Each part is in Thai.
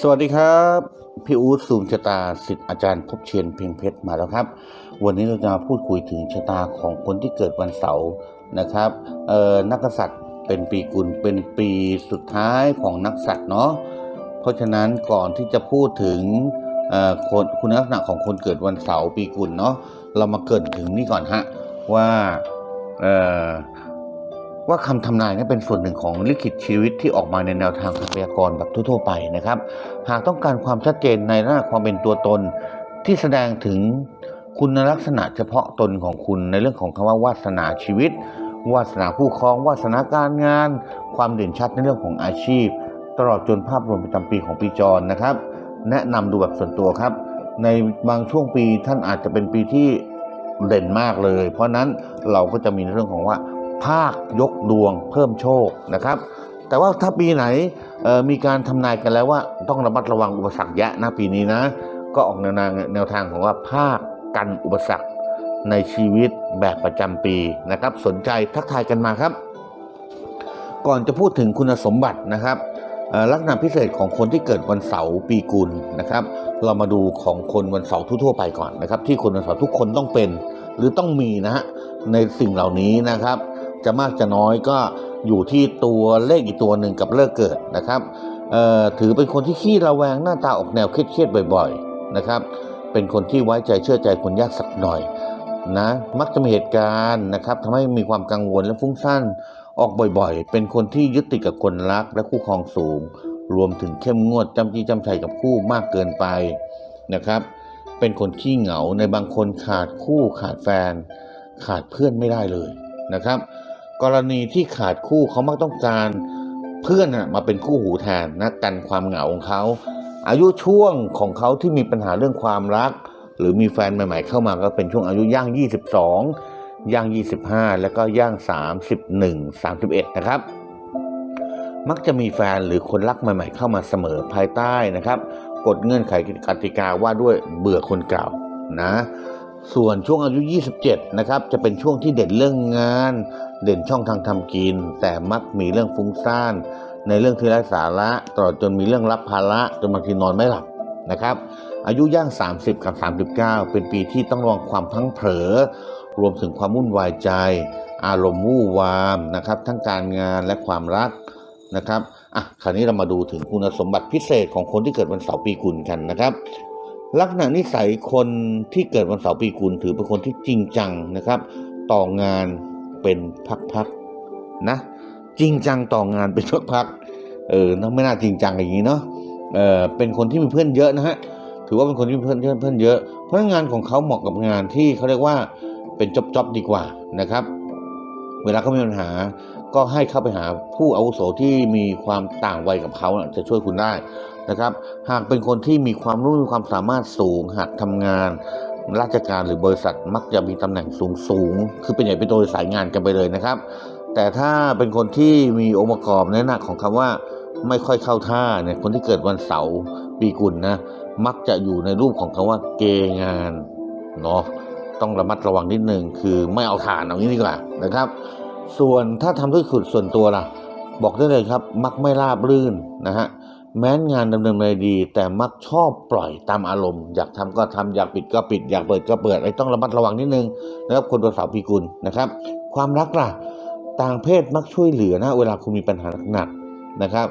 สวัสดีครับ พี่อู๊ดสูงชะตาสิทธิ์อาจารย์พบเชียนเพียงเพชรมาแล้วครับ วันนี้เราจะมาพูดคุยถึงชะตาของคนที่เกิดวันเสาร์นะครับเอ่อนักษัตริย์เป็นปีกุลเป็นปีสุดท้ายของนักษัตริย์เนาะเพราะฉะนั้นก่อนที่จะพูดถึงเอ่อคนคุณลักษณะของคนเกิดวันเสาร์ปีกุลเนาะเรามาเกรินถึงนี่ก่อนฮะว่าเอ่อ ว่าคำทำนายนั้นเป็นส่วนหนึ่งของลิขิตชีวิตที่ออกมาในแนวทางพยากรณ์แบบทั่วๆไปนะครับ หากต้องการความชัดเจนในหน้าความเป็นตัวตน ที่แสดงถึงคุณลักษณะเฉพาะตนของคุณในเรื่องของคำว่าวาสนาชีวิต วาสนาผู้ครอง วาสนาการงาน ความเด่นชัดในเรื่องของอาชีพ ตลอดจนภาพรวมประจำปีของปีจรนะครับ แนะนำดูแบบส่วนตัวครับ ในบางช่วงปีท่านอาจจะเป็นปีที่เด่นมากเลย เพราะนั้นเราก็จะมีเรื่องของว่า ภาคยกดวงเพิ่มโชคนะครับ แต่ว่าถ้าปีไหนมีการทำนายกันแล้วว่าต้องระมัดระวังอุปสรรคเยอะนะปีนี้นะ ก็ออกแนวทางแนวทางของว่าภาคกันอุปสรรคในชีวิตแบบประจำปีนะครับ สนใจทักทายกันมาครับ ก่อนจะพูดถึงคุณสมบัตินะครับลักษณะพิเศษของคนที่เกิดวันเสาร์ปีกุลนะครับ เรามาดูของคนวันเสาร์ทั่วๆไปก่อนนะครับ ที่คนวันเสาร์ทุกคนต้องเป็น หรือต้องมีนะฮะในสิ่งเหล่านี้นะครับ จะมากจะน้อยก็อยู่ที่ตัวเลขอีกตัวหนึ่งกับเลิกเกิดนะครับถือเป็นคนที่ขี้ระแวงหน้าตาออกแนวเครียดๆบ่อย ๆนะครับ เป็นคนที่ไว้ใจเชื่อใจคนยากสักหน่อยนะมักจะมีเหตุการณ์นะครับทำให้มีความกังวลและฟุ้งซ่านออกบ่อยๆ เป็นคนที่ยึดติดกับคนรักและคู่ครองสูง รวมถึงเข้มงวดจำจี้จำชัยกับคู่มากเกินไปนะครับ เป็นคนขี้เหงาในบางคนขาดคู่ขาดแฟน ขาดเพื่อนไม่ได้เลยนะครับ กรณีที่ขาดคู่เขามักต้องการเพื่อนมาเป็นคู่หูแทนนะกันความเหงาของเขา อายุช่วงของเขาที่มีปัญหาเรื่องความรัก หรือมีแฟนใหม่ ๆ เข้ามาก็เป็นช่วงอายุย่าง 22 ย่าง 25 แล้วก็ย่าง 31 31 นะครับ มักจะมีแฟนหรือคนรักใหม่ ๆ เข้ามาเสมอภายใต้นะครับกฎเงื่อนไขกติกาว่าด้วยเบื่อคนเก่านะส่วนช่วงอายุ 27 นะครับ จะเป็นช่วงที่เด่นเรื่องงาน เด่นช่องทางทำกิน แต่มักมีเรื่องฟุ้งซ่านในเรื่องที่ไร้สาระตลอดจนมีเรื่องรับภาระจนบางทีนอนไม่หลับนะครับอายุย่าง 30 กับ 39 เป็นปีที่ต้องระวังความพลั้งเผลอรวมถึงความวุ่นวายใจ อารมณ์วู่วามนะครับ ทั้งการงานและความรักนะครับอะคราวนี้เรามาดูถึงคุณสมบัติพิเศษของคนที่เกิดวันเสาร์ปีกุลกันนะครับ ลักษณะนิสัยคนที่เกิดวันเสาร์ปีกุลถือเป็นคนที่จริงจังนะครับ ต่องาน เป็นพักๆนะ จริงจังต่องานเป็นพักๆเออเนอะไม่น่าจริงจังอย่างนี้เนาะเออเป็นคนที่มีเพื่อนเยอะนะฮะถือว่าเป็นคนที่มีเพื่อนเพื่อนเพื่อนเยอะเพราะงานของเขาเหมาะกับงานที่เขาเรียกว่าเป็นจ็อบจบดีกว่านะครับ เวลาเขามีปัญหาก็ให้เข้าไปหาผู้อาวุโสที่มีความต่างวัยกับเขาจะช่วยคุณได้นะครับ หากเป็นคนที่มีความรู้มีความสามารถสูงหากทำงาน ราชการหรือบริษัทมักจะมีตำแหน่งสูงสูงคือเป็นใหญ่เป็นโตสายงานกันไปเลยนะครับ แต่ถ้าเป็นคนที่มีองค์ประกอบในหนักของคำว่าไม่ค่อยเข้าท่าเนี่ยคนที่เกิดวันเสาร์ปีกุลนะมักจะอยู่ในรูปของคำว่าเกงานเนาะต้องระมัดระวังนิดนึงคือไม่เอาฐานเอางี้ดีกว่านะครับ ส่วนถ้าทำด้วยขุดส่วนตัวล่ะ บอกได้เลยครับ มักไม่ราบรื่นนะฮะ แม้นงานดำเนินไปดี แต่มักชอบปล่อยตามอารมณ์ อยากทำก็ทำอยากปิดก็ปิด อยากเปิดก็เปิดไอ้ต้องระมัดระวังนิดนึงนะครับคนตัวสาร์ปีกุลนะครับ ความรักล่ะต่างเพศมักช่วยเหลือนะ เวลาคุณมีปัญหาหนักนะครับ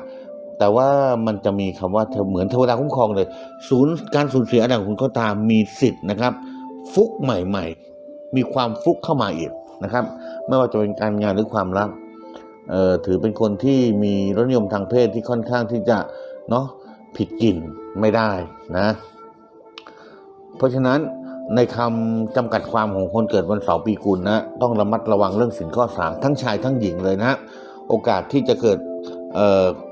แต่ว่ามันจะมีคำว่าเหมือนเทวดาคุ้มครองเลยศูนย์การสูญเสียอะไรของคุณก็ตามมีสิทธิ์นะครับ ฟุกใหม่ ๆ มีความฟุกเข้ามาอีกนะครับ ไม่ว่าจะเป็นการงานหรือความรักเออถือเป็นคนที่มีรสนิยมทางเพศที่ค่อนข้างที่จะ เนาะผิดกลิ่นไม่ได้นะ เพราะฉะนั้นในคำจำกัดความของคนเกิดวันเสาร์ปีกุลนะต้องระมัดระวังเรื่องสินข้อสามทั้งชายทั้งหญิงเลยนะ โอกาสที่จะเกิด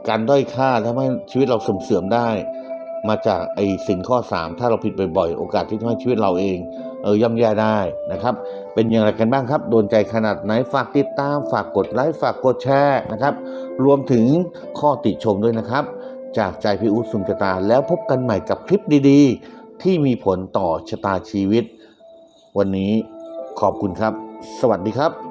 การด้อยค่าทำให้ชีวิตเราเสื่อมได้ มาจากไอ้สินข้อ 3 ถ้าเราผิดบ่อยๆ โอกาสที่ทำให้ชีวิตเราเองเออย่ำแย่ได้นะครับ เป็นอย่างไรกันบ้างครับ โดนใจขนาดไหนฝากติดตาม ฝากกดไลค์ฝากกดแชร์นะครับ รวมถึงข้อติชมด้วยนะครับ จากใจพี่อุ๊ดสุนชะตาแล้วพบกันใหม่กับคลิปดีๆ ที่มีผลต่อชะตาชีวิต วันนี้ขอบคุณครับ สวัสดีครับ